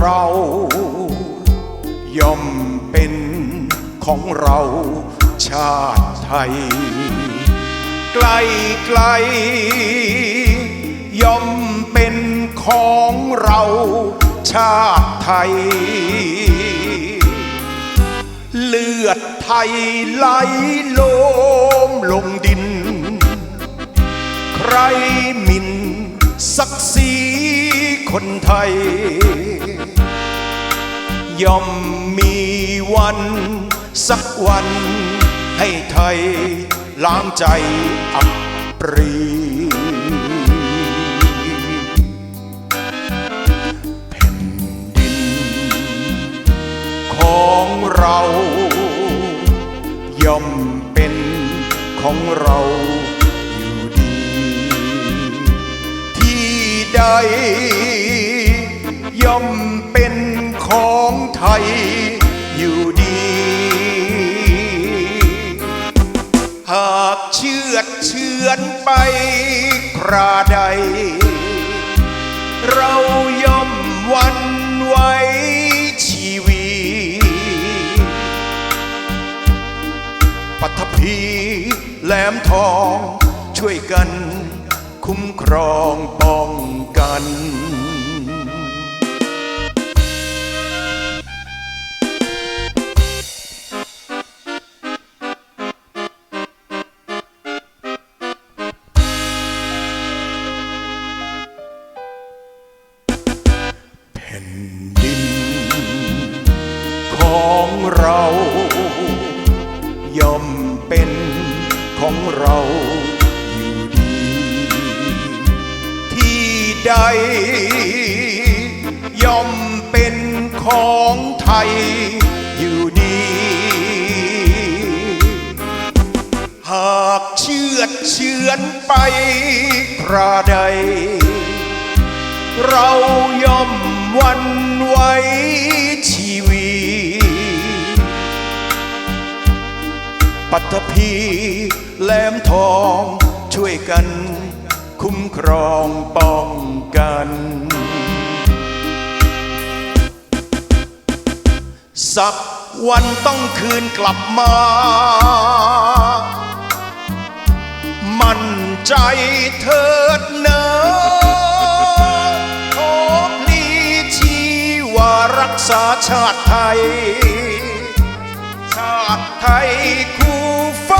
เราย่อมเป็นของเราชาติไทย ไกลไกลย่อมเป็นของเราชาติไทย เลือดไทยไหลโลมลงดิน ใครมินศักดิ์ศรีคนไทย ย่อมมีวัน สักวัน ให้ไทย ล้างใจอับปรีแผ่นดิน ของเรา ย่อมเป็นของเราอยู่ดี ที่ใดย่อมเป็นของ ไทยอยู่ดี หากเชื่อเชือนไปคราใด เราย่อมวันไหวชีวีปัทภีแหลมทองช่วยกัน คุ้มครองป้องกัน ของเรา ย่อมเป็นของเราอยู่ดี ที่ใด ย่อมเป็นของไทยอยู่ดี หากเชื่อเชือนไปคราใด เราย่อมวันไหวชีวี ปัตภีแหลมทองช่วยกัน คุ้มครองป้องกัน สักวันต้องคืนกลับมา มั่นใจเถิดเนอขอพลีชีวารักษาชาติไทย ชาติไทยคู่ฟ้า